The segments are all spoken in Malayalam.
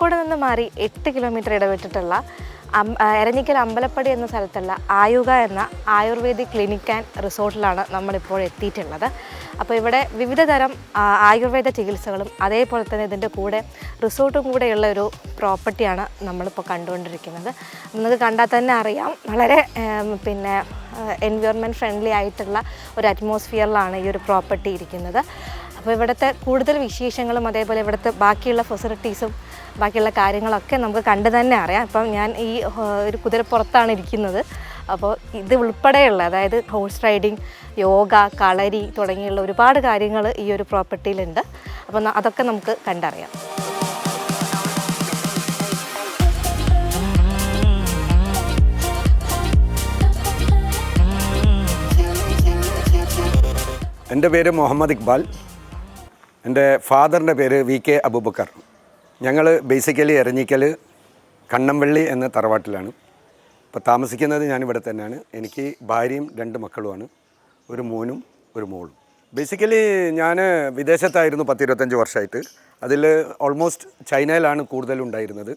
കോഴിക്കോട് നിന്ന് മാറി എട്ട് കിലോമീറ്റർ ഇടവിട്ടിട്ടുള്ള എരഞ്ഞിക്കൽ അമ്പലപ്പടി എന്ന സ്ഥലത്തുള്ള ആയുഗ എന്ന ആയുർവേദിക് ക്ലിനിക് ആൻഡ് റിസോർട്ടിലാണ് നമ്മളിപ്പോൾ എത്തിയിട്ടുള്ളത്. അപ്പോൾ ഇവിടെ വിവിധ തരം ആയുർവേദ ചികിത്സകളും അതേപോലെ തന്നെ ഇതിന്റെ കൂടെ റിസോർട്ടും കൂടെയുള്ള ഒരു പ്രോപ്പർട്ടിയാണ് നമ്മളിപ്പോൾ കണ്ടുകൊണ്ടിരിക്കുന്നത്. നമുക്ക് കണ്ടാൽ തന്നെ അറിയാം വളരെ പിന്നെ എൻവയോൺമെന്റ് ഫ്രണ്ട്ലി ആയിട്ടുള്ള ഒരു അറ്റ്മോസ്ഫിയറിലാണ് ഈ ഒരു പ്രോപ്പർട്ടി ഇരിക്കുന്നത്. അപ്പോൾ ഇവിടുത്തെ കൂടുതൽ വിശേഷങ്ങളും അതേപോലെ ഇവിടുത്തെ ബാക്കിയുള്ള ഫെസിലിറ്റീസും ബാക്കിയുള്ള കാര്യങ്ങളൊക്കെ നമുക്ക് കണ്ട് തന്നെ അറിയാം. അപ്പം ഞാൻ ഈ ഒരു കുതിരപ്പുറത്താണ് ഇരിക്കുന്നത്. അപ്പോൾ ഇത് ഉൾപ്പെടെയുള്ള അതായത് ഹോഴ്സ് റൈഡിങ് യോഗ കളരി തുടങ്ങിയുള്ള ഒരുപാട് കാര്യങ്ങൾ ഈ ഒരു പ്രോപ്പർട്ടിയിലുണ്ട്. അപ്പം അതൊക്കെ നമുക്ക് കണ്ടറിയാം. എന്റെ പേര് മുഹമ്മദ് ഇക്ബാൽ. എന്റെ ഫാദറിന്റെ പേര് വി കെ അബൂബക്കർ. ഞങ്ങൾ ബേസിക്കലി എരഞ്ഞിക്കൽ കണ്ണംവള്ളി എന്ന തറവാട്ടിലാണ്. ഇപ്പോൾ താമസിക്കുന്നത് ഞാനിവിടെ തന്നെയാണ്. എനിക്ക് ഭാര്യയും രണ്ട് മക്കളുമാണ്. ഒരു മോനും ഒരു മോളും. ബേസിക്കലി ഞാൻ വിദേശത്തായിരുന്നു പത്തിരുപത്തഞ്ച് വർഷമായിട്ട്. അതിൽ ഓൾമോസ്റ്റ് ചൈനയിലാണ് കൂടുതലുണ്ടായിരുന്നത്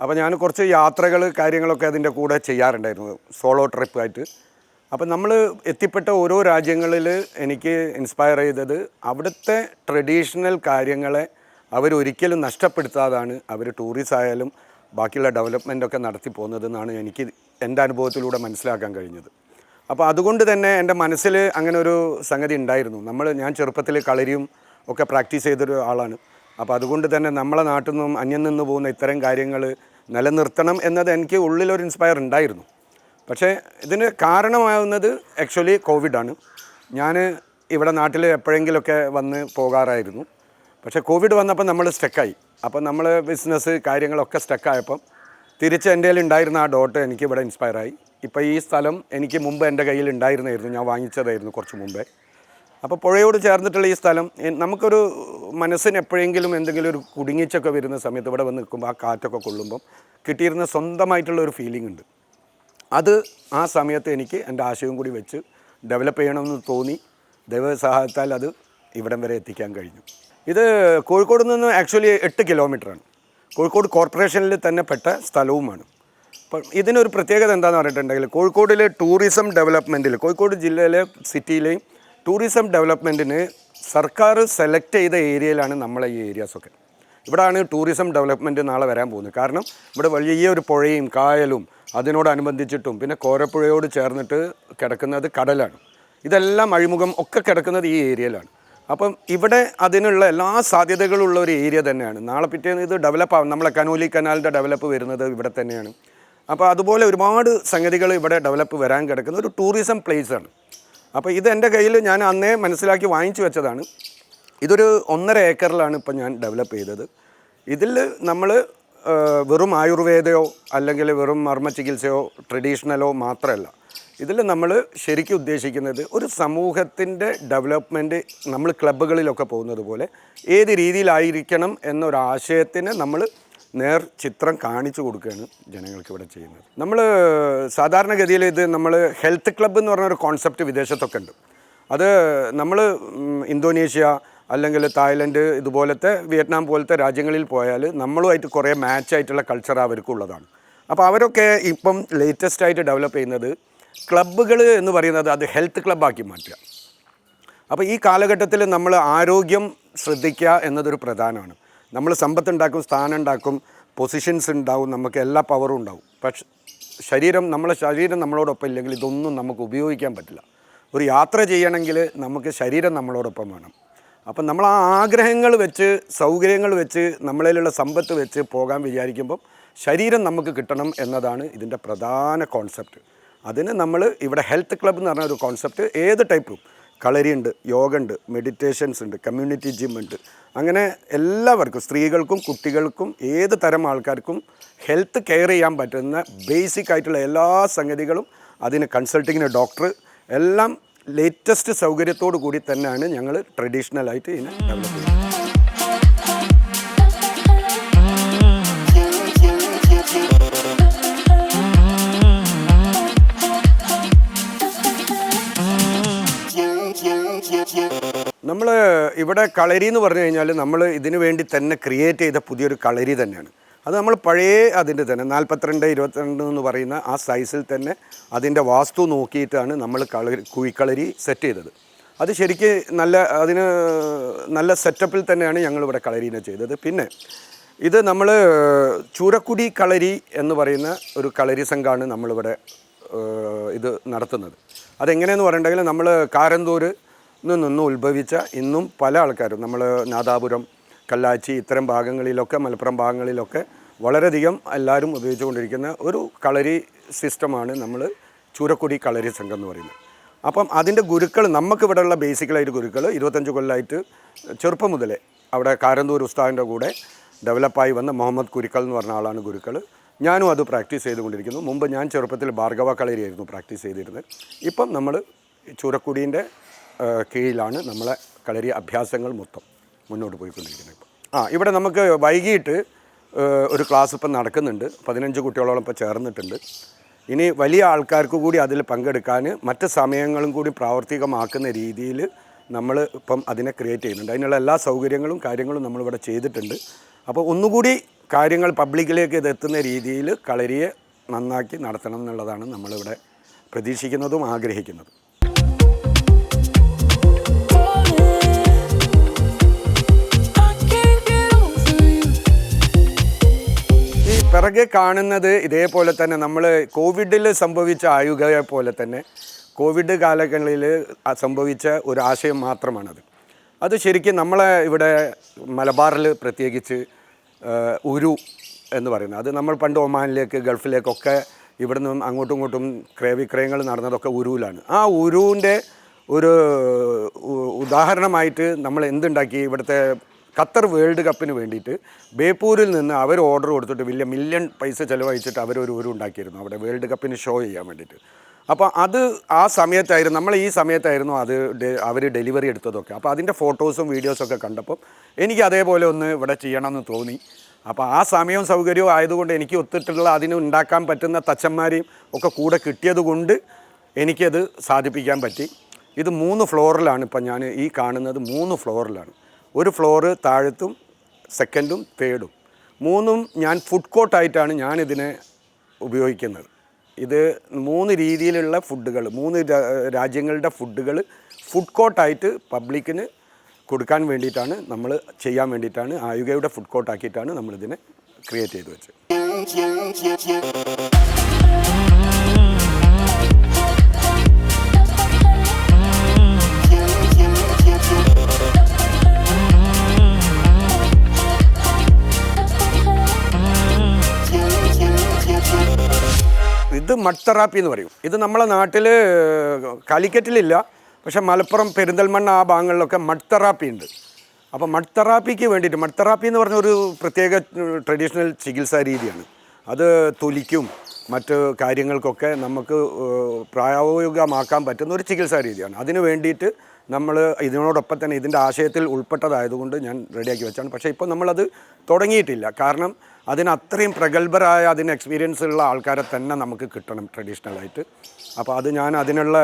അപ്പോൾ ഞാൻ കുറച്ച് യാത്രകൾ കാര്യങ്ങളൊക്കെ അതിന്റെ കൂടെ ചെയ്യാറുണ്ടായിരുന്നു. സോളോ ട്രിപ്പായിട്ട് അപ്പം നമ്മൾ എത്തിപ്പെട്ട ഓരോ രാജ്യങ്ങളിൽ എനിക്ക് ഇൻസ്പയർ ചെയ്തത് അവിടുത്തെ ട്രഡീഷണൽ കാര്യങ്ങളെ അവരൊരിക്കലും നഷ്ടപ്പെടുത്താതാണ് അവർ ടൂറിസം ആയാലും ബാക്കിയുള്ള ഡെവലപ്മെന്റ് ഒക്കെ നടത്തി പോകുന്നതെന്നാണ് എനിക്ക് എന്റെ അനുഭവത്തിലൂടെ മനസ്സിലാക്കാൻ കഴിഞ്ഞത്. അപ്പോൾ അതുകൊണ്ട് തന്നെ എന്റെ മനസ്സിൽ അങ്ങനെ ഒരു സംഗതി ഉണ്ടായിരുന്നു. നമ്മൾ ഞാൻ ചെറുപ്പത്തിൽ കളരിയും ഒക്കെ പ്രാക്ടീസ് ചെയ്തൊരു ആളാണ്. അപ്പോൾ അതുകൊണ്ട് തന്നെ നമ്മളെ നാട്ടിൽ നിന്നും അന്യം നിന്ന് പോകുന്ന ഇത്തരം കാര്യങ്ങൾ നിലനിർത്തണം എന്നത് എനിക്ക് ഉള്ളിലൊരു ഇൻസ്പയർ ഉണ്ടായിരുന്നു. പക്ഷേ ഇതിന് കാരണമാവുന്നത് ആക്ച്വലി കോവിഡാണ് ഞാൻ ഇവിടെ നാട്ടിൽ എപ്പോഴെങ്കിലുമൊക്കെ വന്ന് പോകാറായിരുന്നു. പക്ഷേ കോവിഡ് വന്നപ്പോൾ നമ്മൾ സ്റ്റക്കായി അപ്പോൾ നമ്മൾ ബിസിനസ് കാര്യങ്ങളൊക്കെ സ്റ്റക്കായപ്പം തിരിച്ച് എന്റെ ഉണ്ടായിരുന്ന ആ ഡോട്ട് എനിക്ക് ഇവിടെ ഇൻസ്പയറായി ഇപ്പോൾ ഈ സ്ഥലം എനിക്ക് മുമ്പ് എന്റെ കയ്യിൽ ഉണ്ടായിരുന്നായിരുന്നു. ഞാൻ വാങ്ങിച്ചതായിരുന്നു കുറച്ച് മുമ്പേ. അപ്പോൾ പുഴയോട് ചേർന്നിട്ടുള്ള ഈ സ്ഥലം നമുക്കൊരു മനസ്സിന് എപ്പോഴെങ്കിലും എന്തെങ്കിലും ഒരു കുടുങ്ങിച്ചൊക്കെ വരുന്ന സമയത്ത് ഇവിടെ വന്ന് നിൽക്കുമ്പോൾ ആ കാറ്റൊക്കെ കൊള്ളുമ്പം കിട്ടിയിരുന്ന സ്വന്തമായിട്ടുള്ള ഒരു ഫീലിംഗ് ഉണ്ട്. അത് ആ സമയത്ത് എനിക്ക് എന്റെ ആശയവും കൂടി വെച്ച് ഡെവലപ്പ് ചെയ്യണമെന്ന് തോന്നി. ദൈവസഹായത്താൽ അത് ഇവിടം വരെ എത്തിക്കാൻ കഴിഞ്ഞു. ഇത് കോഴിക്കോട് നിന്ന് ആക്ച്വലി എട്ട് കിലോമീറ്ററാണ് കോഴിക്കോട് കോർപ്പറേഷനിൽ തന്നെ പെട്ട സ്ഥലവുമാണ്. അപ്പം ഇതിനൊരു പ്രത്യേകത എന്താണെന്ന് പറഞ്ഞിട്ടുണ്ടെങ്കിൽ കോഴിക്കോടിലെ ടൂറിസം ഡെവലപ്മെന്റിൽ കോഴിക്കോട് ജില്ലയിലെ സിറ്റിയിലെയും ടൂറിസം ഡെവലപ്മെന്റിന് സർക്കാർ സെലക്ട് ചെയ്ത ഏരിയയിലാണ് നമ്മളെ ഈ ഏരിയാസൊക്കെ ഇവിടാണ് ടൂറിസം ഡെവലപ്മെന്റ് നാളെ വരാൻ പോകുന്നത്. കാരണം ഇവിടെ വലിയ ഒരു പുഴയും കായലും അതിനോടനുബന്ധിച്ചിട്ടും പിന്നെ കോരപ്പുഴയോട് ചേർന്നിട്ട് കിടക്കുന്നത് കടലാണ്. ഇതെല്ലാം അഴിമുഖം ഒക്കെ കിടക്കുന്നത് ഈ ഏരിയയിലാണ് അപ്പം ഇവിടെ അതിനുള്ള എല്ലാ സാധ്യതകളുള്ള ഒരു ഏരിയ തന്നെയാണ്. നാളെ പിറ്റേന്ന് ഇത് ഡെവലപ്പ് ആവും. നമ്മളെ കനോലി കനാലിന്റെ ഡെവലപ്പ് വരുന്നത് ഇവിടെ തന്നെയാണ്. അപ്പോൾ അതുപോലെ ഒരുപാട് സംഗതികൾ ഇവിടെ ഡെവലപ്പ് വരാൻ കിടക്കുന്ന. ഒരു ടൂറിസം പ്ലേസ് ആണ്. അപ്പോൾ ഇത് എന്റെ കയ്യിൽ ഞാൻ അന്നേ മനസ്സിലാക്കി വാങ്ങിച്ചു വെച്ചതാണ്. ഇതൊരു ഒന്നര ഏക്കറിലാണ് ഇപ്പം ഞാൻ ഡെവലപ്പ് ചെയ്തത്. ഇതിൽ നമ്മൾ വെറും ആയുർവേദയോ അല്ലെങ്കിൽ വെറും മർമ്മ ചികിത്സയോ ട്രഡീഷണലോ മാത്രമല്ല. ഇതിൽ നമ്മൾ ശരിക്കും ഉദ്ദേശിക്കുന്നത് ഒരു സമൂഹത്തിന്റെ ഡെവലപ്മെന്റ് നമ്മൾ ക്ലബ്ബുകളിലൊക്കെ പോകുന്നത് പോലെ ഏത് രീതിയിലായിരിക്കണം എന്നൊരാശയത്തിന് നമ്മൾ നേർ ചിത്രം കാണിച്ചു കൊടുക്കുകയാണ് ജനങ്ങൾക്ക് ഇവിടെ ചെയ്യുന്നത്. നമ്മൾ സാധാരണഗതിയിൽ ഇത് നമ്മൾ ഹെൽത്ത് ക്ലബ്ബ് എന്ന് പറഞ്ഞൊരു കോൺസെപ്റ്റ് വിദേശത്തൊക്കെ ഉണ്ട്. അത് നമ്മൾ ഇന്തോനേഷ്യ അല്ലെങ്കിൽ തായ്ലൻഡ് ഇതുപോലത്തെ വിയറ്റ്നാം പോലത്തെ രാജ്യങ്ങളിൽ പോയാൽ നമ്മളുമായിട്ട് കുറേ മാച്ചായിട്ടുള്ള കൾച്ചർ അവർക്കുള്ളതാണ്. അപ്പോൾ അവരൊക്കെ ഇപ്പം ലേറ്റസ്റ്റ് ആയിട്ട് ഡെവലപ്പ് ചെയ്യുന്നത് ക്ലബ്ബുകൾ എന്ന് പറയുന്നത് അത് ഹെൽത്ത് ക്ലബ്ബാക്കി മാറ്റുക. അപ്പോൾ ഈ കാലഘട്ടത്തിൽ നമ്മൾ ആരോഗ്യം ശ്രദ്ധിക്കുക എന്നതൊരു പ്രധാനമാണ്. നമ്മൾ സമ്പത്ത് ഉണ്ടാക്കും സ്ഥാനം ഉണ്ടാക്കും പൊസിഷൻസ് ഉണ്ടാവും നമുക്ക് എല്ലാ പവറും ഉണ്ടാവും. പക്ഷെ ശരീരം നമ്മളെ ശരീരം നമ്മളോടൊപ്പം ഇല്ലെങ്കിൽ ഇതൊന്നും നമുക്ക് ഉപയോഗിക്കാൻ പറ്റില്ല. ഒരു യാത്ര ചെയ്യണമെങ്കിൽ നമുക്ക് ശരീരം നമ്മളോടൊപ്പം വേണം. അപ്പം നമ്മൾ ആ ആഗ്രഹങ്ങൾ വെച്ച് സൗകര്യങ്ങൾ വെച്ച് നമ്മളിലുള്ള സമ്പത്ത് വെച്ച് പോകാൻ വിചാരിക്കുമ്പം ശരീരം നമുക്ക് കിട്ടണം എന്നതാണ് ഇതിന്റെ പ്രധാന കോൺസെപ്റ്റ് അതിന് നമ്മൾ ഇവിടെ ഹെൽത്ത് ക്ലബ്ബ് എന്ന് പറഞ്ഞ ഒരു കോൺസെപ്റ്റ് ഏത് ടൈപ്പും കളരി ഉണ്ട് യോഗ ഉണ്ട് മെഡിറ്റേഷൻസ് ഉണ്ട് കമ്മ്യൂണിറ്റി ജിം ഉണ്ട്. അങ്ങനെ എല്ലാവർക്കും സ്ത്രീകൾക്കും കുട്ടികൾക്കും ഏത് തരം ആൾക്കാർക്കും ഹെൽത്ത് കെയർ ചെയ്യാൻ പറ്റുന്ന ബേസിക് ആയിട്ടുള്ള എല്ലാ സംഗതികളും അതിന് കൺസൾട്ടിങ്ങിന് ഡോക്ടർ എല്ലാം ലേറ്റസ്റ്റ് സൗകര്യത്തോടു കൂടി തന്നെയാണ് ഞങ്ങൾ ട്രഡീഷണലായിട്ട് ഇതിനെ ഡെവലപ്പ് ചെയ്യുന്നത്. ഇവിടെ കളരി എന്ന് പറഞ്ഞു കഴിഞ്ഞാൽ നമ്മൾ ഇതിനു വേണ്ടി തന്നെ ക്രിയേറ്റ് ചെയ്ത പുതിയൊരു കളരി തന്നെയാണ്. അത് നമ്മൾ പഴയ അതിന്റെ തന്നെ നാൽപ്പത്തിരണ്ട് ഇരുപത്തിരണ്ട് എന്ന് പറയുന്ന ആ സൈസിൽ തന്നെ അതിന്റെ വാസ്തു നോക്കിയിട്ടാണ് നമ്മൾ കളരി കുഴിക്കളരി സെറ്റ് ചെയ്തത്. അത് ശരിക്ക് നല്ല അതിന് നല്ല സെറ്റപ്പിൽ തന്നെയാണ് ഞങ്ങളിവിടെ കളരീനെ ചെയ്തത്. പിന്നെ ഇത് നമ്മൾ ചൂരക്കുടി കളരി എന്ന് പറയുന്ന ഒരു കളരി സംഘമാണ് നമ്മളിവിടെ ഇത് നടത്തുന്നത്. അതെങ്ങനെയെന്ന് പറയണ്ടെങ്കിൽ നമ്മൾ കാരന്തൂർ നിന്ന് ഉത്ഭവിച്ച ഇന്നും പല ആൾക്കാരും. നമ്മൾ നാദാപുരം കല്ലാച്ചി ഇത്തരം ഭാഗങ്ങളിലൊക്കെ മലപ്പുറം ഭാഗങ്ങളിലൊക്കെ വളരെയധികം എല്ലാവരും ഉപയോഗിച്ചുകൊണ്ടിരിക്കുന്ന ഒരു കളരി സിസ്റ്റമാണ് നമ്മൾ ചൂരക്കുടി കളരി സംഘം എന്ന് പറയുന്നത്. അപ്പം അതിന്റെ ഗുരുക്കൾ നമുക്കിവിടെയുള്ള ബേസിക്കലായിട്ട് ഗുരുക്കൾ ഇരുപത്തഞ്ച് കൊല്ലമായിട്ട് ചെറുപ്പം മുതലേ അവിടെ കാരന്തൂർ ഉസ്താദിന്റെ കൂടെ ഡെവലപ്പായി വന്ന മുഹമ്മദ് കുരുക്കൾ എന്ന് പറഞ്ഞ ആളാണ് ഗുരുക്കൾ ഞാനും അത് പ്രാക്ടീസ് ചെയ്തുകൊണ്ടിരിക്കുന്നു. മുമ്പ് ഞാൻ ചെറുപ്പത്തിൽ ഭാർഗവ കളരിയായിരുന്നു പ്രാക്ടീസ് ചെയ്തിരുന്നത്. ഇപ്പം നമ്മൾ ചൂരക്കുടീന്റെ കീഴിലാണ് നമ്മളെ കളരി അഭ്യാസങ്ങൾ മൊത്തം മുന്നോട്ട് പോയിക്കൊണ്ടിരിക്കുന്നത് ഇപ്പോൾ ആ ഇവിടെ നമുക്ക് വൈകിട്ട് ഒരു ക്ലാസ് ഇപ്പം നടക്കുന്നുണ്ട്. പതിനഞ്ച് കുട്ടികളോളം ഇപ്പോൾ ചേർന്നിട്ടുണ്ട്. ഇനി വലിയ ആൾക്കാർക്ക് കൂടി അതിൽ പങ്കെടുക്കാൻ മറ്റ് സമയങ്ങളും കൂടി പ്രാവർത്തികമാക്കുന്ന രീതിയിൽ നമ്മൾ ഇപ്പം അതിനെ ക്രിയേറ്റ് ചെയ്യുന്നുണ്ട്. അതിനുള്ള എല്ലാ സൗകര്യങ്ങളും കാര്യങ്ങളും നമ്മളിവിടെ ചെയ്തിട്ടുണ്ട്. അപ്പോൾ ഒന്നുകൂടി കാര്യങ്ങൾ പബ്ലിക്കിലേക്ക് ഇത് എത്തുന്ന രീതിയിൽ കളരിയെ നന്നാക്കി നടത്തണം എന്നുള്ളതാണ് നമ്മളിവിടെ പ്രതീക്ഷിക്കുന്നതും ആഗ്രഹിക്കുന്നതും. പിറകെ കാണുന്നത് ഇതേപോലെ തന്നെ നമ്മൾ കോവിഡിൽ സംഭവിച്ച ആയുകയെ പോലെ തന്നെ കോവിഡ് കാലങ്ങളിൽ സംഭവിച്ച ഒരു ആശയം മാത്രമാണത്. അത് ശരിക്കും നമ്മളെ ഇവിടെ മലബാറിൽ പ്രത്യേകിച്ച് ഉരു എന്ന് പറയുന്നത്. അത് നമ്മൾ പണ്ട് ഒമാനിലേക്ക് ഗൾഫിലേക്കൊക്കെ ഇവിടെ നിന്നും അങ്ങോട്ടും ഇങ്ങോട്ടും ക്രയവിക്രയങ്ങൾ നടന്നതൊക്കെ ഉരുവിലാണ്. ആ ഉരുവിന്റെ ഒരു ഉദാഹരണമായിട്ട് നമ്മൾ എന്തുണ്ടാക്കി? ഇവിടുത്തെ ഖത്തർ വേൾഡ് കപ്പിന് വേണ്ടിയിട്ട് ബേപ്പൂരിൽ നിന്ന് അവർ ഓർഡർ കൊടുത്തിട്ട് വലിയ മില്യൺ പൈസ ചിലവഴിച്ചിട്ട് അവരൊരു ഒരു ഉണ്ടാക്കിയിരുന്നു. അവിടെ വേൾഡ് കപ്പിന് ഷോ ചെയ്യാൻ വേണ്ടിയിട്ട്. അപ്പോൾ അത് ആ സമയത്തായിരുന്നു നമ്മൾ ഈ സമയത്തായിരുന്നു അത് അവർ ഡെലിവറി എടുത്തതൊക്കെ. അപ്പോൾ അതിന്റെ ഫോട്ടോസും വീഡിയോസും ഒക്കെ കണ്ടപ്പോൾ എനിക്ക് അതേപോലെ ഒന്ന് ഇവിടെ ചെയ്യണമെന്ന് തോന്നി. അപ്പോൾ ആ സമയവും സൗകര്യവും ആയതുകൊണ്ട് എനിക്ക് ഒത്തിട്ടുള്ള അതിന് ഉണ്ടാക്കാൻ പറ്റുന്ന തച്ചന്മാരെയും ഒക്കെ കൂടെ കിട്ടിയതുകൊണ്ട് എനിക്കത് സാധിപ്പിക്കാൻ പറ്റി. ഇത് മൂന്ന് ഫ്ലോറിലാണ് ഇപ്പം ഞാൻ ഈ കാണുന്നത് മൂന്ന് ഫ്ലോറിലാണ് ഒരു ഫ്ലോറ് താഴത്തും സെക്കൻഡും തേർഡും. മൂന്നും ഞാൻ ഫുഡ് കോർട്ടായിട്ടാണ് ഞാനിതിനെ ഉപയോഗിക്കുന്നത്. ഇത് മൂന്ന് രീതിയിലുള്ള ഫുഡുകൾ മൂന്ന് രാജ്യങ്ങളുടെ ഫുഡുകൾ ഫുഡ് കോർട്ടായിട്ട് പബ്ലിക്കിന് കൊടുക്കാൻ വേണ്ടിയിട്ടാണ് നമ്മൾ ചെയ്യാൻ വേണ്ടിയിട്ടാണ് ആയുകയുടെ ഫുഡ് കോർട്ടാക്കിയിട്ടാണ് നമ്മളിതിനെ ക്രിയേറ്റ് ചെയ്ത് വെച്ചത്. മഡ് തെറാപ്പി എന്ന് പറയും. ഇത് നമ്മളെ നാട്ടിൽ കാലിക്കറ്റിലില്ല പക്ഷേ മലപ്പുറം പെരിന്തൽമണ്ണ ആ ഭാഗങ്ങളിലൊക്കെ മഡ് തെറാപ്പി ഉണ്ട്. അപ്പോൾ മഡ് തെറാപ്പിക്ക് വേണ്ടിയിട്ട് മഡ് തെറാപ്പി എന്ന് പറഞ്ഞ ഒരു പ്രത്യേക ട്രഡീഷണൽ ചികിത്സാ രീതിയാണ്. അത് തൊലിക്കും മറ്റ് കാര്യങ്ങൾക്കൊക്കെ നമുക്ക് പ്രായോഗികമാക്കാൻ പറ്റുന്ന ഒരു ചികിത്സാ രീതിയാണ്. അതിന് വേണ്ടിയിട്ട് നമ്മൾ ഇതിനോടൊപ്പം തന്നെ ഇതിന്റെ ആശയത്തിൽ ഉൾപ്പെട്ടതായതുകൊണ്ട് ഞാൻ റെഡിയാക്കി വെച്ചാണ്. പക്ഷേ ഇപ്പോൾ നമ്മളത് തുടങ്ങിയിട്ടില്ല. കാരണം അതിന് അത്രയും പ്രഗത്ഭരായ അതിന് എക്സ്പീരിയൻസ് ഉള്ള ആൾക്കാരെ തന്നെ നമുക്ക് കിട്ടണം ട്രഡീഷണലായിട്ട് അപ്പോൾ അത് ഞാൻ അതിനുള്ള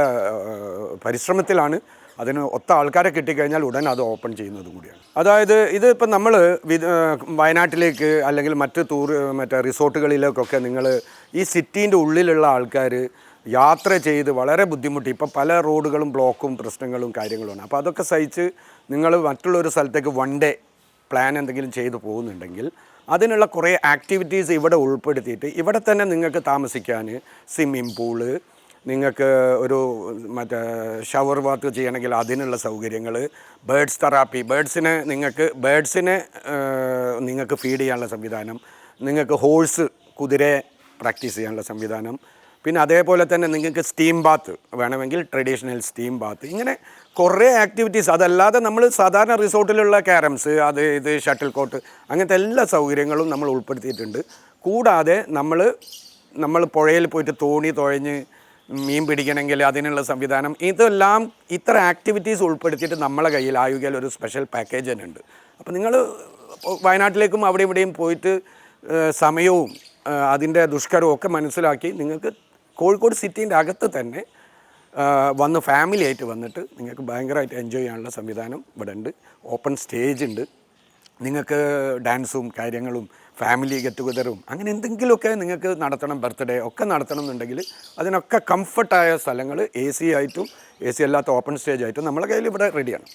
പരിശ്രമത്തിലാണ് അതിന് ഒത്ത ആൾക്കാരെ കിട്ടിക്കഴിഞ്ഞാൽ ഉടൻ അത് ഓപ്പൺ ചെയ്യുന്നതും കൂടിയാണ്. അതായത് ഇത് നമ്മൾ വയനാട്ടിലേക്ക് അല്ലെങ്കിൽ മറ്റ് ടൂർ മറ്റേ റിസോർട്ടുകളിലേക്കൊക്കെ നിങ്ങൾ ഈ സിറ്റീന്റെ ഉള്ളിലുള്ള ആൾക്കാർ യാത്ര ചെയ്ത് വളരെ ബുദ്ധിമുട്ടി. ഇപ്പോൾ പല റോഡുകളും ബ്ലോക്കും പ്രശ്നങ്ങളും കാര്യങ്ങളുമാണ്. അപ്പോൾ അതൊക്കെ സഹിച്ച് നിങ്ങൾ മറ്റുള്ളൊരു സ്ഥലത്തേക്ക് വൺ ഡേ പ്ലാൻ എന്തെങ്കിലും ചെയ്തു പോകുന്നുണ്ടെങ്കിൽ അതിനുള്ള കുറേ ആക്ടിവിറ്റീസ് ഇവിടെ ഉൾപ്പെടുത്തിയിട്ട് ഇവിടെ തന്നെ നിങ്ങൾക്ക് താമസിക്കാൻ സ്വിമ്മിംഗ് പൂൾ നിങ്ങൾക്ക് ഒരു മറ്റേ ഷവർ വാത്ത് ചെയ്യണമെങ്കിൽ അതിനുള്ള സൗകര്യങ്ങൾ ബേഡ്സ് തെറാപ്പി ബേഡ്സിനെ നിങ്ങൾക്ക് ബേഡ്സിനെ നിങ്ങൾക്ക് ഫീഡ് ചെയ്യാനുള്ള സംവിധാനം നിങ്ങൾക്ക് ഹോഴ്സ് കുതിരയെ പ്രാക്ടീസ് ചെയ്യാനുള്ള സംവിധാനം പിന്നെ അതേപോലെ തന്നെ നിങ്ങൾക്ക് സ്റ്റീം ബാത്ത് വേണമെങ്കിൽ ട്രഡീഷണൽ സ്റ്റീം ബാത്ത് ഇങ്ങനെ കുറേ ആക്ടിവിറ്റീസ് അതല്ലാതെ നമ്മൾ സാധാരണ റിസോർട്ടിലുള്ള ക്യാരംസ് അത് ഇത് ഷട്ടിൽ കോട്ട് അങ്ങനത്തെ എല്ലാ സൗകര്യങ്ങളും നമ്മൾ ഉൾപ്പെടുത്തിയിട്ടുണ്ട്. കൂടാതെ നമ്മൾ നമ്മൾ പുഴയിൽ പോയിട്ട് തോണി തുഴഞ്ഞ് മീൻ പിടിക്കണമെങ്കിൽ അതിനുള്ള സംവിധാനം ഇതെല്ലാം ഇത്ര ആക്ടിവിറ്റീസ് ഉൾപ്പെടുത്തിയിട്ട് നമ്മളെ കയ്യിൽ ആയുകയിൽ ഒരു സ്പെഷ്യൽ പാക്കേജ് തന്നെ ഉണ്ട്. അപ്പോൾ നിങ്ങൾ വയനാട്ടിലേക്കും അവിടെ ഇവിടെയും പോയിട്ട് സമയവും അതിന്റെ ദുഷ്കരവും ഒക്കെ മനസ്സിലാക്കി നിങ്ങൾക്ക് കോഴിക്കോട് സിറ്റീന്റെ അകത്ത് തന്നെ വന്ന് ഫാമിലി ആയിട്ട് വന്നിട്ട് നിങ്ങൾക്ക് ഭയങ്കരമായിട്ട് എൻജോയ് ചെയ്യാനുള്ള സംവിധാനം ഇവിടെ ഉണ്ട് ഓപ്പൺ സ്റ്റേജ് ഉണ്ട്. നിങ്ങൾക്ക് ഡാൻസും കാര്യങ്ങളും ഫാമിലി ഗെറ്റ് ടുഗതറും അങ്ങനെ എന്തെങ്കിലുമൊക്കെ നിങ്ങൾക്ക് നടത്തണം ബർത്ത്ഡേ ഒക്കെ നടത്തണം എന്നുണ്ടെങ്കിൽ അതിനൊക്കെ കംഫർട്ടായ സ്ഥലങ്ങൾ എ സി ആയിട്ടും എ സി അല്ലാത്ത ഓപ്പൺ സ്റ്റേജ് ആയിട്ടും നമ്മളെ കയ്യിൽ ഇവിടെ റെഡിയാണ്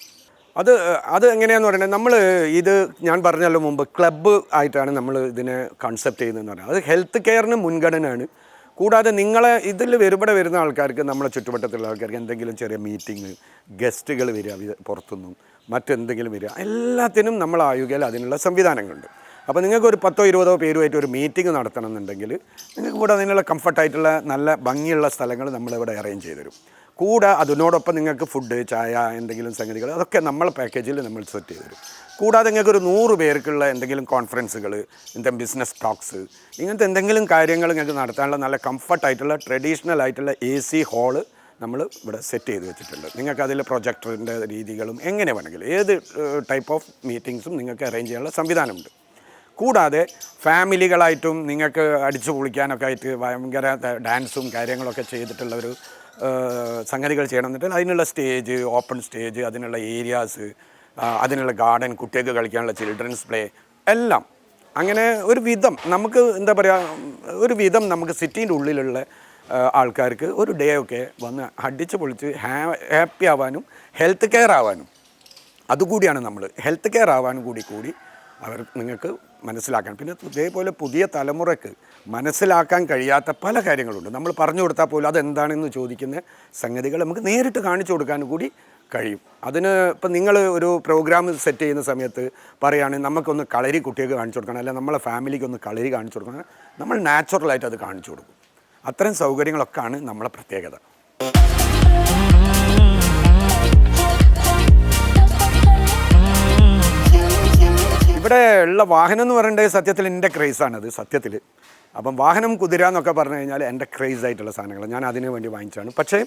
അത് അത് എങ്ങനെയാന്ന് പറയുന്നത് നമ്മൾ ഇത് ഞാൻ പറഞ്ഞല്ലോ മുമ്പ് ക്ലബ്ബ് ആയിട്ടാണ് നമ്മൾ ഇതിനെ കൺസെപ്റ്റ് ചെയ്യുന്നതെന്ന് പറയുന്നത് അത് ഹെൽത്ത് കെയറിന് മുൻഗണനയാണ്. കൂടാതെ നിങ്ങളെ ഇതിൽ ഇവിടെ വരുന്ന ആൾക്കാർക്ക് നമ്മളെ ചുറ്റുവട്ടത്തുള്ള ആൾക്കാർക്ക് എന്തെങ്കിലും ചെറിയ മീറ്റിംഗ് ഗസ്റ്റുകൾ വരിക പുറത്തുനിന്നും മറ്റെന്തെങ്കിലും വരിക എല്ലാത്തിനും നമ്മൾ ആയുകയിൽ അതിനുള്ള സംവിധാനങ്ങളുണ്ട്. അപ്പോൾ നിങ്ങൾക്ക് ഒരു പത്തോ ഇരുപതോ പേരുമായിട്ട് ഒരു മീറ്റിംഗ് നടത്തണം എന്നുണ്ടെങ്കിൽ നിങ്ങൾക്ക് കൂടെ അതിനുള്ള കംഫർട്ടായിട്ടുള്ള നല്ല ഭംഗിയുള്ള സ്ഥലങ്ങൾ നമ്മളിവിടെ അറേഞ്ച് ചെയ്തു തരും കൂടെ അതിനോടൊപ്പം നിങ്ങൾക്ക് ഫുഡ് ചായ എന്തെങ്കിലും സംഗതികൾ അതൊക്കെ നമ്മൾ പാക്കേജിൽ നമ്മൾ സെറ്റ് ചെയ്ത് തരും. കൂടാതെ നിങ്ങൾക്ക് ഒരു നൂറ് പേർക്കുള്ള എന്തെങ്കിലും കോൺഫറൻസുകൾ എന്തെങ്കിലും ബിസിനസ് ടോക്സ് ഇങ്ങനത്തെ എന്തെങ്കിലും കാര്യങ്ങൾ നിങ്ങൾക്ക് നടത്താനുള്ള നല്ല കംഫർട്ടായിട്ടുള്ള ട്രഡീഷണൽ ആയിട്ടുള്ള എ സി ഹാൾ നമ്മൾ ഇവിടെ സെറ്റ് ചെയ്ത് വെച്ചിട്ടുണ്ട്. നിങ്ങൾക്ക് അതിൽ പ്രൊജക്ടറിന്റെ രീതികളും എങ്ങനെ വേണമെങ്കിലും ഏത് ടൈപ്പ് ഓഫ് മീറ്റിങ്സും നിങ്ങൾക്ക് അറേഞ്ച് ചെയ്യാനുള്ള സംവിധാനമുണ്ട്. കൂടാതെ ഫാമിലികളായിട്ടും നിങ്ങൾക്ക് അടിച്ചു പൊളിക്കാനൊക്കെ ആയിട്ട് ഭയങ്കര ഡാൻസും കാര്യങ്ങളൊക്കെ ചെയ്തിട്ടുള്ള ഒരു സംഗതികൾ ചെയ്യണം എന്നിട്ട് അതിനുള്ള സ്റ്റേജ് ഓപ്പൺ സ്റ്റേജ് അതിനുള്ള ഏരിയാസ് അതിനുള്ള ഗാർഡൻ കുട്ടികൾക്ക് കളിക്കാനുള്ള ചിൽഡ്രൻസ് പ്ലേ എല്ലാം. അങ്ങനെ ഒരു വിധം നമുക്ക് എന്താ പറയുക ഒരു വിധം നമുക്ക് സിറ്റീന്റെ ഉള്ളിലുള്ള ആൾക്കാർക്ക് ഒരു ഡേ ഒക്കെ വന്ന് അടിച്ച് പൊളിച്ച് ഹാപ്പി ആവാനും ഹെൽത്ത് കെയർ ആവാനും. അതുകൂടിയാണ് നമ്മൾ ഹെൽത്ത് കെയർ ആവാനും കൂടി കൂടി അവർ നിങ്ങൾക്ക് മനസ്സിലാക്കാൻ. പിന്നെ ഇതേപോലെ പുതിയ തലമുറയ്ക്ക് മനസ്സിലാക്കാൻ കഴിയാത്ത പല കാര്യങ്ങളുണ്ട്. നമ്മൾ പറഞ്ഞു കൊടുത്താൽ പോലും അതെന്താണെന്ന് ചോദിക്കുന്ന സംഗതികൾ നമുക്ക് നേരിട്ട് കാണിച്ചു കൊടുക്കാനും കൂടി കഴിയും. അതിന് ഇപ്പം നിങ്ങൾ ഒരു പ്രോഗ്രാം സെറ്റ് ചെയ്യുന്ന സമയത്ത് പറയുകയാണെങ്കിൽ നമുക്കൊന്ന് കളരി കുട്ടികൾക്ക് കാണിച്ചു കൊടുക്കണം. അല്ലെങ്കിൽ നമ്മളെ ഫാമിലിക്ക് ഒന്ന് കളരി കാണിച്ചു കൊടുക്കണം. നമ്മൾ നാച്ചുറലായിട്ട് അത് കാണിച്ചു കൊടുക്കും. അത്തരം സൗകര്യങ്ങളൊക്കെയാണ് നമ്മളെ പ്രത്യേകത. ഇവിടെ ഉള്ള വാഹനം എന്ന് പറയേണ്ടത് സത്യത്തിൽ എന്റെ ക്രൈസാണത് സത്യത്തിൽ. അപ്പം വാഹനം കുതിര എന്നൊക്കെ പറഞ്ഞു കഴിഞ്ഞാൽ എന്റെ ക്രൈസ് ആയിട്ടുള്ള സാധനങ്ങൾ ഞാൻ അതിനു വേണ്ടി വാങ്ങിച്ചാണ് പക്ഷേ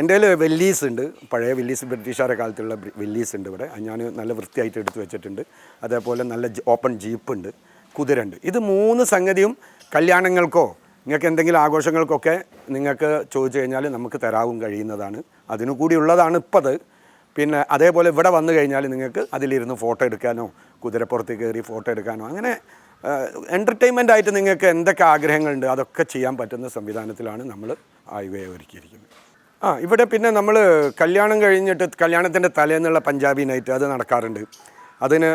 എന്റെ കയ്യിൽ വെല്ലീസ് ഉണ്ട്. പഴയ വെല്ലീസ് ബ്രിട്ടീഷുകാരുടെ കാലത്തുള്ള വെല്ലീസ് ഉണ്ട് ഇവിടെ. ഞാൻ നല്ല വൃത്തിയായിട്ട് എടുത്ത് വെച്ചിട്ടുണ്ട്. അതേപോലെ നല്ല ഓപ്പൺ ജീപ്പ് ഉണ്ട്. കുതിര ഉണ്ട്. ഇത് മൂന്ന് സംഗതിയും കല്യാണങ്ങൾക്കോ നിങ്ങൾക്ക് എന്തെങ്കിലും ആഘോഷങ്ങൾക്കൊക്കെ നിങ്ങൾക്ക് ചോദിച്ചു കഴിഞ്ഞാൽ നമുക്ക് തരാവും കഴിയുന്നതാണ്. അതിനു കൂടി ഉള്ളതാണ് ഇപ്പം അത് പിന്നെ അതേപോലെ ഇവിടെ വന്നു കഴിഞ്ഞാൽ നിങ്ങൾക്ക് അതിലിരുന്ന് ഫോട്ടോ എടുക്കാനോ കുതിരപ്പുറത്ത് കയറി ഫോട്ടോ എടുക്കാനോ അങ്ങനെ എന്റർടൈൻമെന്റ് ആയിട്ട് നിങ്ങൾക്ക് എന്തൊക്കെ ആഗ്രഹങ്ങളുണ്ട് അതൊക്കെ ചെയ്യാൻ പറ്റുന്ന സംവിധാനത്തിലാണ് നമ്മൾ ഹൈവേ ഒരുക്കിയിരിക്കുന്നത്. ആ ഇവിടെ പിന്നെ നമ്മൾ കല്യാണം കഴിഞ്ഞിട്ട് കല്യാണത്തിന്റെ തലേന്നുള്ള പഞ്ചാബി നൈറ്റ് അത് നടക്കാറുണ്ട്. അതിന്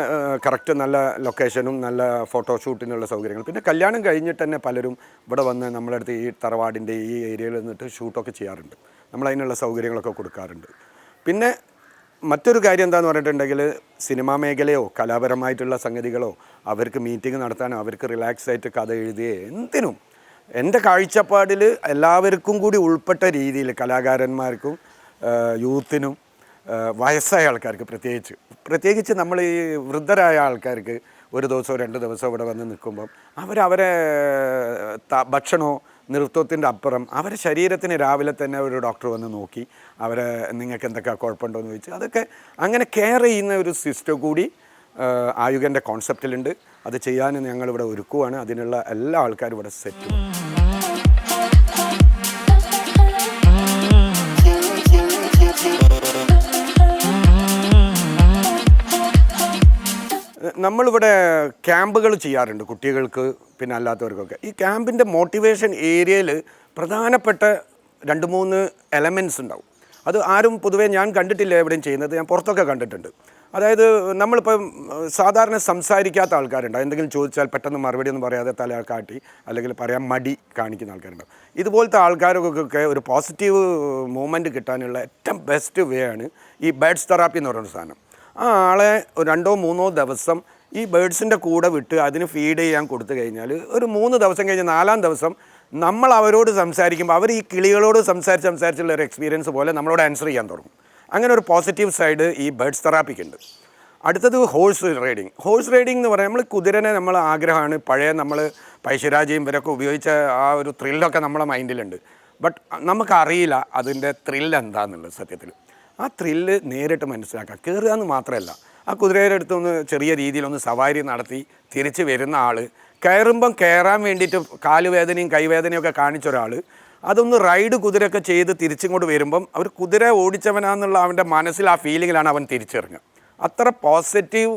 കറക്റ്റ് നല്ല ലൊക്കേഷനും നല്ല ഫോട്ടോഷൂട്ടിനുള്ള സൗകര്യങ്ങൾ. പിന്നെ കല്യാണം കഴിഞ്ഞിട്ട് തന്നെ പലരും ഇവിടെ വന്ന് നമ്മുടെ അടുത്ത് ഈ തറവാടിന്റെ ഈ ഏരിയയിൽ നിന്നിട്ട് ഷൂട്ടൊക്കെ ചെയ്യാറുണ്ട്. നമ്മൾ അതിനുള്ള സൗകര്യങ്ങളൊക്കെ കൊടുക്കാറുണ്ട്. പിന്നെ മറ്റൊരു കാര്യം എന്താണെന്ന് പറഞ്ഞിട്ടുണ്ടെങ്കിൽ സിനിമാ മേഖലയോ കലാപരമായിട്ടുള്ള സംഗതികളോ അവർക്ക് മീറ്റിംഗ് നടത്താനോ അവർക്ക് റിലാക്സ് ആയിട്ട് കഥ എഴുതിയേ എന്തിനും. എന്റെ കാഴ്ചപ്പാടിൽ എല്ലാവർക്കും കൂടി ഉൾപ്പെട്ട രീതിയിൽ കലാകാരന്മാർക്കും യൂത്തിനും വയസ്സായ ആൾക്കാർക്ക് പ്രത്യേകിച്ച് പ്രത്യേകിച്ച് നമ്മൾ ഈ വൃദ്ധരായ ആൾക്കാർക്ക് ഒരു ദിവസമോ രണ്ട് ദിവസമോ ഇവിടെ വന്ന് നിൽക്കുമ്പം അവരവരെ അവരെ ഭക്ഷണമോ നൃത്തത്തിന്റെ അപ്പുറം അവരെ ശരീരത്തിന് രാവിലെ തന്നെ ഒരു ഡോക്ടർ വന്ന് നോക്കി അവരെ നിങ്ങൾക്ക് എന്തൊക്കെ കുഴപ്പമുണ്ടോ എന്ന് ചോദിച്ചു അതൊക്കെ അങ്ങനെ കെയർ ചെയ്യുന്ന ഒരു സിസ്റ്റം കൂടി ആയുഗന്റെ കോൺസെപ്റ്റിലുണ്ട് അത് ചെയ്യാൻ ഞങ്ങളിവിടെ ഒരുക്കുവാണ്. അതിനുള്ള എല്ലാ ആൾക്കാരും ഇവിടെ സെറ്റും നമ്മളിവിടെ ക്യാമ്പുകൾ ചെയ്യാറുണ്ട് കുട്ടികൾക്ക് പിന്നെ അല്ലാത്തവർക്കൊക്കെ. ഈ ക്യാമ്പിന്റെ മോട്ടിവേഷൻ ഏരിയയിൽ പ്രധാനപ്പെട്ട രണ്ട് മൂന്ന് എലമെന്റ്സ് ഉണ്ടാവും. അത് ആരും പൊതുവേ ഞാൻ കണ്ടിട്ടില്ല എവിടെയും ചെയ്യുന്നത് ഞാൻ പുറത്തൊക്കെ കണ്ടിട്ടുണ്ട്. അതായത് നമ്മളിപ്പം സാധാരണ സംസാരിക്കാത്ത ആൾക്കാരുണ്ട് എന്തെങ്കിലും ചോദിച്ചാൽ പെട്ടെന്ന് മറുപടി ഒന്നും പറയാതെ തല കാട്ടി അല്ലെങ്കിൽ പറയാൻ മടി കാണിക്കുന്ന ആൾക്കാരുണ്ടാവും. ഇതുപോലത്തെ ആൾക്കാർക്കൊക്കെ ഒരു പോസിറ്റീവ് മൂവ്മെന്റ് കിട്ടാനുള്ള ഏറ്റവും ബെസ്റ്റ് വേ ആണ് ഈ ബേഡ്സ് തെറാപ്പി എന്ന് പറയുന്ന സാധനം. ആ ആളെ രണ്ടോ മൂന്നോ ദിവസം ഈ ബേഡ്സിന്റെ കൂടെ വിട്ട് അതിന് ഫീഡ് ചെയ്യാൻ കൊടുത്തു കഴിഞ്ഞാൽ ഒരു മൂന്ന് ദിവസം കഴിഞ്ഞ് നാലാം ദിവസം നമ്മൾ അവരോട് സംസാരിക്കുമ്പോൾ അവർ ഈ കിളികളോട് സംസാരിച്ച് സംസാരിച്ചുള്ള ഒരു എക്സ്പീരിയൻസ് പോലെ നമ്മളോട് ആൻസർ ചെയ്യാൻ തുടങ്ങും. അങ്ങനെ ഒരു പോസിറ്റീവ് സൈഡ് ഈ ബേഡ്സ് തെറാപ്പിക്ക് ഉണ്ട്. അടുത്തത് ഹോഴ്സ് റൈഡിങ് ഹോഴ്സ് റൈഡിംഗ് എന്ന് പറയുമ്പോൾ നമ്മൾ കുതിരനെ നമ്മൾ ആഗ്രഹമാണ്. പഴയ നമ്മൾ പൈശുരാജയും ഇവരൊക്കെ ഉപയോഗിച്ച ആ ഒരു ത്രില്ലൊക്കെ നമ്മുടെ മൈൻഡിലുണ്ട് ബട്ട് നമുക്കറിയില്ല അതിന്റെ ത്രില്ല് എന്താണെന്നുള്ളത് സത്യത്തിൽ. ആ ത്രില്ല് നേരിട്ട് മനസ്സിലാക്കുക കയറുക എന്ന് മാത്രമല്ല ആ കുതിരയുടെ അടുത്തൊന്ന് ചെറിയ രീതിയിലൊന്ന് സവാരി നടത്തി തിരിച്ച് വരുന്ന ആൾ കയറുമ്പം കയറാൻ വേണ്ടിയിട്ട് കാലുവേദനയും കൈവേദനയും ഒക്കെ കാണിച്ച ഒരാൾ അതൊന്ന് റൈഡ് കുതിരയൊക്കെ ചെയ്ത് തിരിച്ചിങ്ങോട്ട് വരുമ്പം അവർ കുതിര ഓടിച്ചവനാന്നുള്ള അവന്റെ മനസ്സിൽ ആ ഫീലിങ്ങിലാണ് അവൻ തിരിച്ചിറങ്ങുക അത്ര പോസിറ്റീവ്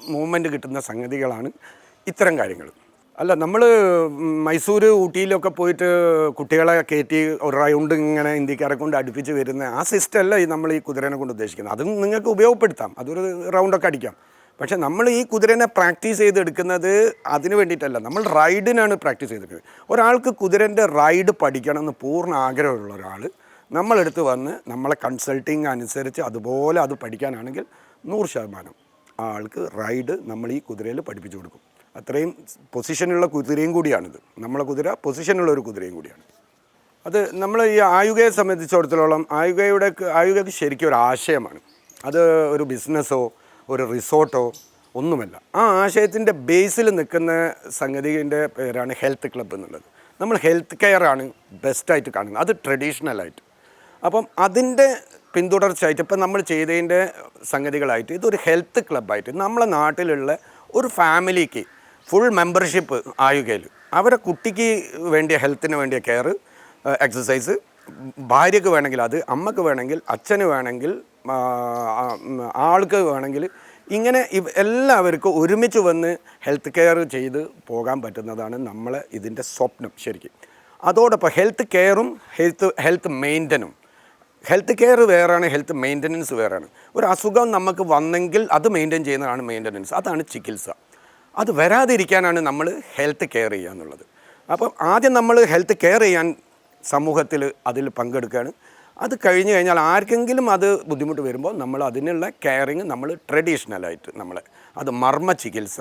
മൂവ്മെന്റ് കിട്ടുന്ന സംഗതികളാണ് ഇത്തരം കാര്യങ്ങൾ. അല്ല നമ്മൾ മൈസൂർ ഊട്ടിയിലൊക്കെ പോയിട്ട് കുട്ടികളെ കയറ്റി ഒരു റൗണ്ട് ഇങ്ങനെ ഇന്ത്യക്കാരെ കൊണ്ട് അടുപ്പിച്ച് വരുന്ന ആ സിസ്റ്റം അല്ല നമ്മൾ ഈ കുതിരനെ കൊണ്ട് ഉദ്ദേശിക്കുന്നത്. അതും നിങ്ങൾക്ക് ഉപയോഗപ്പെടുത്താം. അതൊരു റൗണ്ടൊക്കെ അടിക്കാം. പക്ഷെ നമ്മൾ ഈ കുതിരനെ പ്രാക്ടീസ് ചെയ്തെടുക്കുന്നത് അതിന് വേണ്ടിയിട്ടല്ല. നമ്മൾ റൈഡിനാണ് പ്രാക്ടീസ് ചെയ്തെടുക്കുന്നത്. ഒരാൾക്ക് കുതിരന്റെ റൈഡ് പഠിക്കണം എന്ന് പൂർണ ആഗ്രഹമുള്ള ഒരാൾ നമ്മളെടുത്ത് വന്ന് നമ്മളെ കൺസൾട്ടിങ് അനുസരിച്ച് അതുപോലെ അത് പഠിക്കാനാണെങ്കിൽ നൂറ് ശതമാനം ആൾക്ക് റൈഡ് നമ്മൾ ഈ കുതിരയിൽ പഠിപ്പിച്ചു കൊടുക്കും. അത്രയും പൊസിഷനുള്ള കുതിരയും കൂടിയാണിത്. നമ്മളെ കുതിര പൊസിഷനുള്ള ഒരു കുതിരയും കൂടിയാണ്. അത് നമ്മൾ ഈ ആയുകയെ സംബന്ധിച്ചിടത്തോളം ആയുകയുടെ ആയുകയ്ക്ക് ശരിക്കും ഒരു ആശയമാണ്. അത് ഒരു ബിസിനസ്സോ ഒരു റിസോർട്ടോ ഒന്നുമല്ല. ആ ആശയത്തിന്റെ ബേസിൽ നിൽക്കുന്ന സംഗതിന്റെ പേരാണ് ഹെൽത്ത് ക്ലബ്ബ് എന്നുള്ളത്. നമ്മൾ ഹെൽത്ത് കെയർ ആണ് ബെസ്റ്റായിട്ട് കാണുന്നത്. അത് ട്രഡീഷണലായിട്ട്. അപ്പം അതിന്റെ പിന്തുടർച്ചയായിട്ട് ഇപ്പം നമ്മൾ ചെയ്തതിന്റെ സംഗതികളായിട്ട് ഇതൊരു ഹെൽത്ത് ക്ലബ്ബായിട്ട് നമ്മളെ നാട്ടിലുള്ള ഒരു ഫാമിലിക്ക് ഫുൾ മെമ്പർഷിപ്പ് ആയുകയിൽ അവരെ കുട്ടിക്ക് വേണ്ടിയ ഹെൽത്തിന് വേണ്ടിയ കെയർ എക്സസൈസ് ഭാര്യക്ക് വേണമെങ്കിൽ അത് അമ്മയ്ക്ക് വേണമെങ്കിൽ അച്ഛന് വേണമെങ്കിൽ ആൾക്ക് വേണമെങ്കിൽ ഇങ്ങനെ എല്ലാവർക്കും ഒരുമിച്ച് വന്ന് ഹെൽത്ത് കെയർ ചെയ്ത് പോകാൻ പറ്റുന്നതാണ് നമ്മളെ ഇതിന്റെ സ്വപ്നം ശരിക്കും. അതോടൊപ്പം ഹെൽത്ത് കെയറും ഹെൽത്ത് ഹെൽത്ത് മെയിന്റനും ഹെൽത്ത് കെയർ വേറെയാണ് ഹെൽത്ത് മെയിന്റനൻസ് വേറെയാണ് ഒരു അസുഖം നമുക്ക് വന്നെങ്കിൽ അത് മെയിന്റെയിൻ ചെയ്യുന്നതാണ് മെയിന്റനൻസ് അതാണ് ചികിത്സ. അത് വരാതിരിക്കാനാണ് നമ്മൾ ഹെൽത്ത് കെയർ ചെയ്യുക എന്നുള്ളത്. അപ്പം ആദ്യം നമ്മൾ ഹെൽത്ത് കെയർ ചെയ്യാൻ സമൂഹത്തിൽ അതിൽ പങ്കെടുക്കുകയാണ്. അത് കഴിഞ്ഞ് കഴിഞ്ഞാൽ ആർക്കെങ്കിലും അത് ബുദ്ധിമുട്ട് വരുമ്പോൾ നമ്മൾ അതിനുള്ള കെയറിങ് നമ്മൾ ട്രഡീഷണലായിട്ട് നമ്മൾ അത് മർമ്മ ചികിത്സ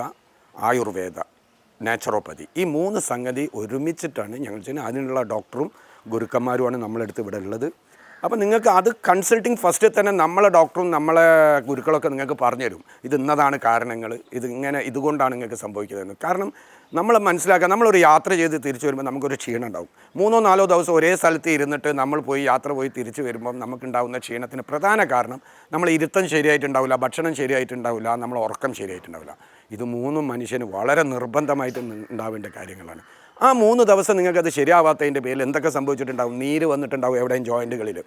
ആയുർവേദ നാച്ചുറോപ്പതി ഈ മൂന്ന് സംഗതി ഒരുമിച്ചിട്ടാണ് ഞങ്ങൾ ചെയ്യുന്നത്. അതിനുള്ള ഡോക്ടറും ഗുരുക്കന്മാരുമാണ് നമ്മളെടുത്ത് ഇവിടെ ഉള്ളത്. അപ്പോൾ നിങ്ങൾക്ക് അത് കൺസൾട്ടിങ് ഫസ്റ്റ് തന്നെ നമ്മളെ ഡോക്ടറും നമ്മളെ ഗുരുക്കളൊക്കെ നിങ്ങൾക്ക് പറഞ്ഞുതരും. ഇത് ഇന്നതാണ് കാരണങ്ങൾ ഇത് ഇങ്ങനെ ഇതുകൊണ്ടാണ് നിങ്ങൾക്ക് സംഭവിക്കുന്നത് കാരണം നമ്മൾ മനസ്സിലാക്കുക നമ്മളൊരു യാത്ര ചെയ്ത് തിരിച്ചു വരുമ്പോൾ നമുക്കൊരു ക്ഷീണം ഉണ്ടാവും. മൂന്നോ നാലോ ദിവസം ഒരേ സ്ഥലത്ത് ഇരുന്നിട്ട് നമ്മൾ പോയി യാത്ര പോയി തിരിച്ചു വരുമ്പം നമുക്കുണ്ടാകുന്ന ക്ഷീണത്തിന് പ്രധാന കാരണം നമ്മൾ ഇരുത്തം ശരിയായിട്ടുണ്ടാവില്ല ഭക്ഷണം ശരിയായിട്ടുണ്ടാവില്ല നമ്മൾ ഉറക്കം ശരിയായിട്ടുണ്ടാവില്ല. ഇത് മൂന്നും മനുഷ്യന് വളരെ നിർബന്ധമായിട്ട് ഉണ്ടാവേണ്ട കാര്യങ്ങളാണ്. ആ മൂന്ന് ദിവസം നിങ്ങൾക്കത് ശരിയാവാത്തതിന്റെ പേരിൽ എന്തൊക്കെ സംഭവിച്ചിട്ടുണ്ടാവും? നീര് വന്നിട്ടുണ്ടാവും എവിടെയും ജോയിന്റുകളിൽ.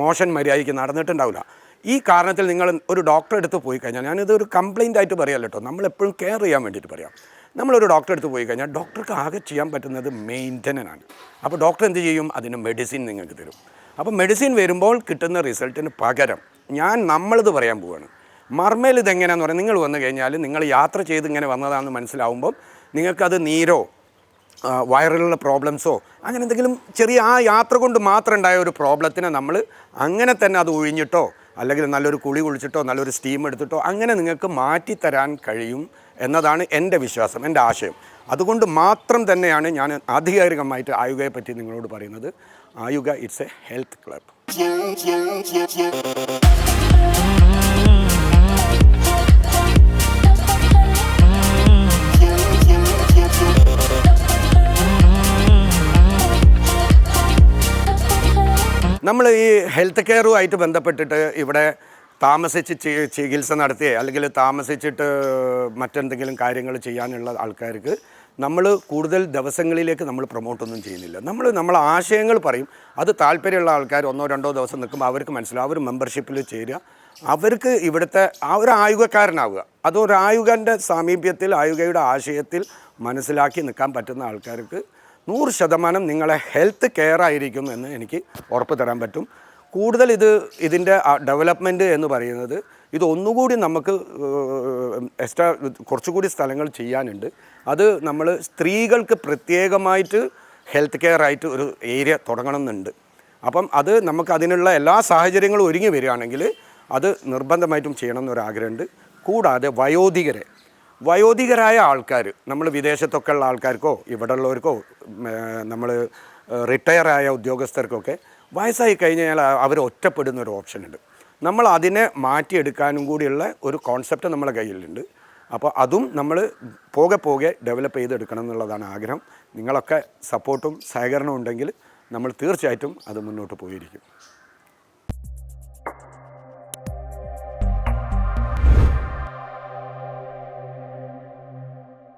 മോഷൻ മര്യാദയ്ക്ക് നടന്നിട്ടുണ്ടാവില്ല. ഈ കാരണത്തിൽ നിങ്ങൾ ഒരു ഡോക്ടറെ അടുത്ത് പോയി കഴിഞ്ഞാൽ ഞാനിത് ഒരു കംപ്ലയിന്റ് ആയിട്ട് പറയാമല്ലോ കേട്ടോ. നമ്മളെപ്പോഴും കെയർ ചെയ്യാൻ വേണ്ടിയിട്ട് പറയാം. നമ്മളൊരു ഡോക്ടറെ അടുത്ത് പോയി കഴിഞ്ഞാൽ ഡോക്ടർക്ക് ആകെ ചെയ്യാൻ പറ്റുന്നത് മെയിന്റനനാണ് അപ്പോൾ ഡോക്ടർ എന്ത് ചെയ്യും? അതിന് മെഡിസിൻ നിങ്ങൾക്ക് തരും. അപ്പോൾ മെഡിസിൻ വരുമ്പോൾ കിട്ടുന്ന റിസൾട്ടിന് പകരം ഞാൻ നമ്മളിത് പറയാൻ പോവുകയാണ് മർമേൽ ഇതെങ്ങനെയാണെന്ന് പറയാം നിങ്ങൾ വന്നു കഴിഞ്ഞാൽ നിങ്ങൾ യാത്ര ചെയ്ത് ഇങ്ങനെ വന്നതാണെന്ന് മനസ്സിലാവുമ്പം നിങ്ങൾക്കത് നീരോ വയറിലുള്ള പ്രോബ്ലംസോ അങ്ങനെ എന്തെങ്കിലും ചെറിയ ആ യാത്ര കൊണ്ട് മാത്രം ഉണ്ടായ ഒരു പ്രോബ്ലത്തിനെ നമ്മൾ അങ്ങനെ തന്നെ അത് ഒഴിഞ്ഞിട്ടോ അല്ലെങ്കിൽ നല്ലൊരു കുളി കുളിച്ചിട്ടോ നല്ലൊരു സ്റ്റീം എടുത്തിട്ടോ അങ്ങനെ നിങ്ങൾക്ക് മാറ്റിത്തരാൻ കഴിയും എന്നതാണ് എന്റെ വിശ്വാസം എന്റെ ആശയം. അതുകൊണ്ട് മാത്രം തന്നെയാണ് ഞാൻ ആധികാരികമായിട്ട് ആയുഗയെ പറ്റി നിങ്ങളോട് പറയുന്നത്. Ayuga it's a health club നമ്മൾ ഈ ഹെൽത്ത് കെയറുമായിട്ട് ബന്ധപ്പെട്ടിട്ട് ഇവിടെ താമസിച്ച് ചികിത്സ നടത്തിയേ അല്ലെങ്കിൽ താമസിച്ചിട്ട് മറ്റെന്തെങ്കിലും കാര്യങ്ങൾ ചെയ്യാനുള്ള ആൾക്കാർക്ക് നമ്മൾ കൂടുതൽ ദിവസങ്ങളിലേക്ക് നമ്മൾ പ്രൊമോട്ടൊന്നും ചെയ്യുന്നില്ല. നമ്മൾ നമ്മൾ ആശയങ്ങൾ പറയും. അത് താല്പര്യമുള്ള ആൾക്കാർ ഒന്നോ രണ്ടോ ദിവസം നിൽക്കുമ്പോൾ അവർക്ക് മനസ്സിലാവും. അവർ മെമ്പർഷിപ്പിൽ ചേരുക. അവർക്ക് ഇവിടുത്തെ ആ ഒരു ആയുകക്കാരനാവുക അതൊരു സാമീപ്യത്തിൽ ആയുഗയുടെ ആശയത്തിൽ മനസ്സിലാക്കി നിൽക്കാൻ പറ്റുന്ന ആൾക്കാർക്ക് നൂറ് ശതമാനം നിങ്ങളെ ഹെൽത്ത് കെയർ ആയിരിക്കും എന്ന് എനിക്ക് ഉറപ്പ് തരാൻ പറ്റും. കൂടുതൽ ഇത് ഇതിന്റെ ഡെവലപ്മെന്റ് എന്ന് പറയുന്നത് ഇത് ഒന്നുകൂടി നമുക്ക് എക്സ്ട്രാ കുറച്ചുകൂടി സ്ഥലങ്ങൾ ചെയ്യാനുണ്ട്. അത് നമ്മൾ സ്ത്രീകൾക്ക് പ്രത്യേകമായിട്ട് ഹെൽത്ത് കെയർ ആയിട്ട് ഒരു ഏരിയ തുടങ്ങണം എന്നുണ്ട് അപ്പം അത് നമുക്ക് അതിനുള്ള എല്ലാ സാഹചര്യങ്ങളും ഒരുങ്ങി വരികയാണെങ്കിൽ അത് നിർബന്ധമായിട്ടും ചെയ്യണം എന്നൊരാഗ്രഹമുണ്ട് കൂടാതെ വയോധികരെ വയോധികരായ ആൾക്കാർ നമ്മൾ വിദേശത്തൊക്കെ ഉള്ള ആൾക്കാർക്കോ ഇവിടെ ഉള്ളവർക്കോ നമ്മൾ റിട്ടയർ ആയ ഉദ്യോഗസ്ഥർക്കൊക്കെ വയസ്സായി കഴിഞ്ഞാൽ അവർ ഒറ്റപ്പെടുന്ന ഒരു ഓപ്ഷൻ ഉണ്ട് നമ്മൾ അതിനെ മാറ്റിയെടുക്കാനും കൂടിയുള്ള ഒരു കോൺസെപ്റ്റ് നമ്മളെ കയ്യിലുണ്ട്. അപ്പോൾ അതും നമ്മൾ പോകെ പോകെ ഡെവലപ്പ് ചെയ്തെടുക്കണം എന്നുള്ളതാണ് ആഗ്രഹം. നിങ്ങളൊക്കെ സപ്പോർട്ടും സഹകരണവും ഉണ്ടെങ്കിൽ നമ്മൾ തീർച്ചയായിട്ടും അത് മുന്നോട്ട് പോയിരിക്കും.